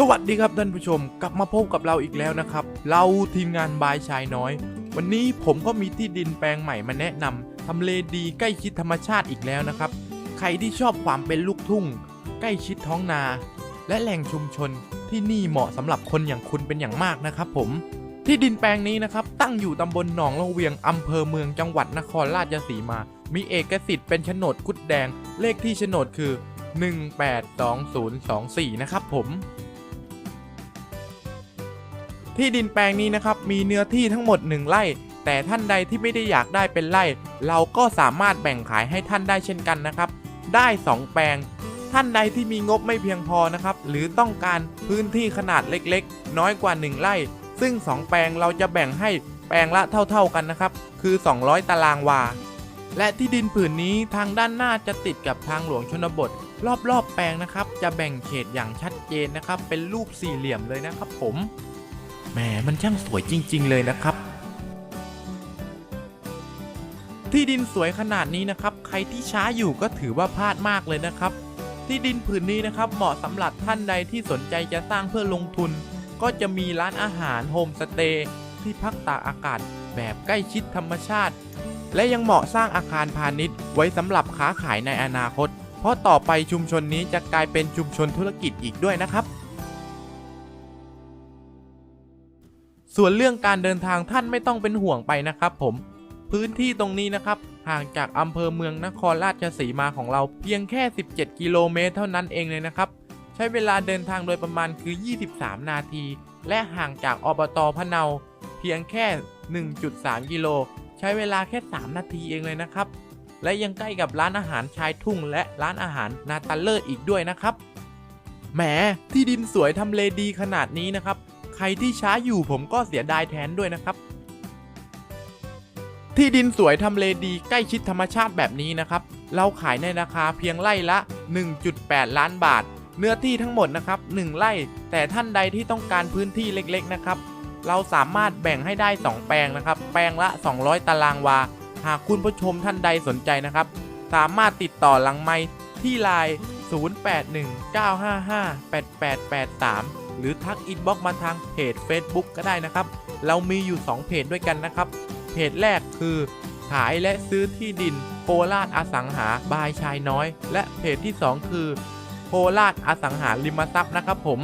สวัสดีครับท่านผู้ชมกลับมาพบกับเราอีกแล้วนะครับ เราทีมงานบายชายน้อย วันนี้ผมก็มีที่ดินแปลงใหม่มาแนะนำทำเลดีใกล้ชิดธรรมชาติอีกแล้วนะครับ ใครที่ชอบความเป็นลูกทุ่ง ใกล้ชิดท้องนา และแหล่งชุมชนที่นี่เหมาะสำหรับคนอย่างคุณเป็นอย่างมากนะครับผม ที่ดินแปลงนี้นะครับตั้งอยู่ตำบลหนองละเวียงอำเภอเมืองจังหวัดนครราชสีมา มีเอกสิทธิ์เป็นโฉนดกุดแดง เลขที่โฉนดคือ 182024 นะครับผม ที่ดินแปลงนี้นะครับมีเนื้อที่ทั้งหมด 1ไร่ แต่ท่านใดที่ไม่ได้อยากได้เป็นไร่ เราก็สามารถแบ่งขายให้ท่านได้เช่นกันนะครับ ได้ 2 แปลง ท่านใดที่มีงบไม่เพียงพอนะครับ หรือต้องการพื้นที่ขนาดเล็กๆ น้อยกว่า 1 ไร่ ซึ่ง 2 แปลงเราจะแบ่งให้แปลงละเท่า ๆกันนะครับ คือ 200 ตารางวา และที่ดินผืนนี้ทางด้านหน้าจะติดกับทางหลวงชนบท รอบๆ แปลงนะครับ จะแบ่งเขตอย่างชัดเจนนะครับ เป็นรูปสี่เหลี่ยมเลยนะครับผม มมันช่างสวยจริง ๆ เลยนะครับ ที่ดินสวยขนาดนี้นะครับ ใครที่ช้าอยู่ก็ถือว่าพลาดมากเลยนะครับ ที่ดินผืนนี้นะครับเหมาะสำหรับท่านใดที่สนใจจะสร้างเพื่อลงทุน ก็จะมีร้านอาหารโฮมสเตย์ที่พักตากอากาศแบบใกล้ชิดธรรมชาติ และยังเหมาะสร้างอาคารพาณิชย์ ไว้สำหรับค้าขายในอนาคต เพราะต่อไปชุมชนนี้จะกลายเป็นชุมชนธุรกิจอีกด้วยนะครับ ส่วนเรื่องการเดินทางท่านไม่ต้องเป็นห่วงไปนะครับผม พื้นที่ตรงนี้นะครับ ห่างจากอำเภอเมืองนครราชสีมาของเราเพียงแค่ 17 กิโลเมตรเท่านั้นเองเลยนะครับ ใช้เวลาเดินทางโดยประมาณคือ 23 นาที และห่างจากอบตพะเนา เพียงแค่ 1.3 กิโล ใช้เวลาแค่ 3 นาทีเองเลยนะครับ และยังใกล้กับร้านอาหารชายทุ่ง และร้านอาหารนาตาเลิศอีกด้วยนะครับแหมที่ดินสวยทำเลดีขนาดนี้นะครับ ใครที่ช้าอยู่ผมก็เสียดายแทนด้วยนะครับ ที่ดินสวยทำเลดีใกล้ชิดธรรมชาติแบบนี้นะครับ เราขายในราคาเพียงไร่ละ 1.8 ล้านบาท เนื้อที่ทั้งหมดนะครับ 1 ไร่ แต่ท่านใดที่ต้องการพื้นที่เล็กๆนะครับ เราสามารถแบ่งให้ได้ 2 แปลงนะครับ แปลงละ 200 ตารางวา หากคุณผู้ชมท่านใดสนใจนะครับ สามารถติดต่อหลังไมค์ที่ไลน์0819558883 หรือทักอินบ็อกซ์มาทางเพจ Facebook ก็ได้นะครับ เรามีอยู่ 2 เพจด้วยกันนะครับ เพจแรกคือ ขายและซื้อที่ดินโคราชอสังหาบายชายน้อย และเพจที่ 2 คือโคราชอสังหาริมทรัพย์นะครับผม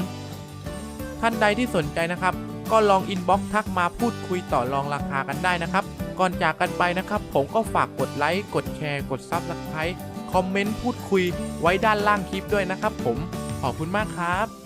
ท่านใดที่สนใจนะครับ ก็ลองอินบ็อกซ์ทักมาพูดคุยต่อรองราคากันได้นะครับ ก่อนจากกันไปนะครับ ผมก็ฝากกดไลค์กดแชร์กดซับสไครต์คอมเมนต์พูดคุยไว้ด้านล่างคลิปด้วยนะครับผมขอบคุณมากครับ